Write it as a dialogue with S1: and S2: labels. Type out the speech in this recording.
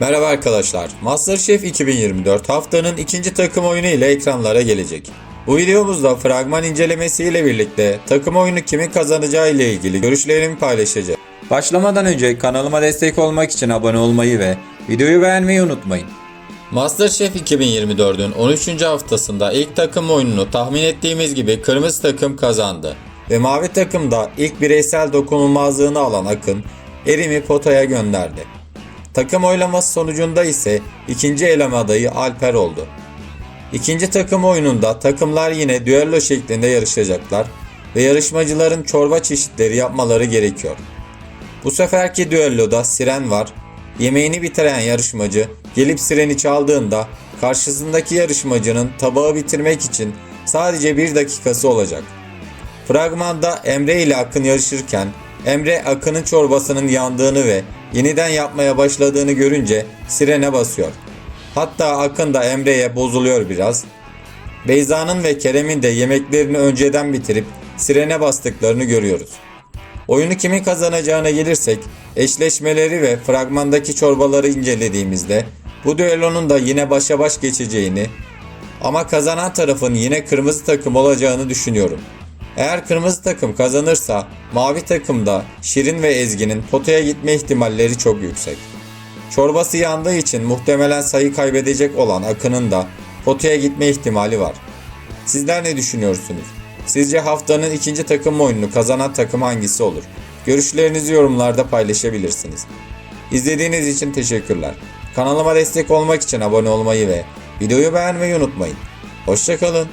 S1: Merhaba arkadaşlar. MasterChef 2024 haftanın ikinci takım oyunu ile ekranlara gelecek. Bu videomuzda fragman incelemesi ile birlikte takım oyunu kimin kazanacağı ile ilgili görüşlerimi paylaşacağım. Başlamadan önce kanalıma destek olmak için abone olmayı ve videoyu beğenmeyi unutmayın. MasterChef 2024'ün 13. haftasında ilk takım oyununu tahmin ettiğimiz gibi kırmızı takım kazandı. Ve mavi takım da ilk bireysel dokunulmazlığını alan Akın, Erim'i potaya gönderdi. Takım oylaması sonucunda ise ikinci eleme adayı Alper oldu. İkinci takım oyununda takımlar yine düello şeklinde yarışacaklar ve yarışmacıların çorba çeşitleri yapmaları gerekiyor. Bu seferki düelloda siren var. Yemeğini bitiren yarışmacı gelip sireni çaldığında karşısındaki yarışmacının tabağı bitirmek için sadece bir dakikası olacak. Fragmanda Emre ile Akın yarışırken Emre Akın'ın çorbasının yandığını ve yeniden yapmaya başladığını görünce sirene basıyor. Hatta Akın da Emre'ye bozuluyor biraz. Beyza'nın ve Kerem'in de yemeklerini önceden bitirip sirene bastıklarını görüyoruz. Oyunu kimin kazanacağına gelirsek eşleşmeleri ve fragmandaki çorbaları incelediğimizde bu düellonun da yine başa baş geçeceğini ama kazanan tarafın yine kırmızı takım olacağını düşünüyorum. Eğer kırmızı takım kazanırsa mavi takımda Şirin ve Ezgi'nin potaya gitme ihtimalleri çok yüksek. Çorbası yandığı için muhtemelen sayı kaybedecek olan Akın'ın da potaya gitme ihtimali var. Sizler ne düşünüyorsunuz? Sizce haftanın ikinci takım oyununu kazanan takım hangisi olur? Görüşlerinizi yorumlarda paylaşabilirsiniz. İzlediğiniz için teşekkürler. Kanalıma destek olmak için abone olmayı ve videoyu beğenmeyi unutmayın. Hoşçakalın.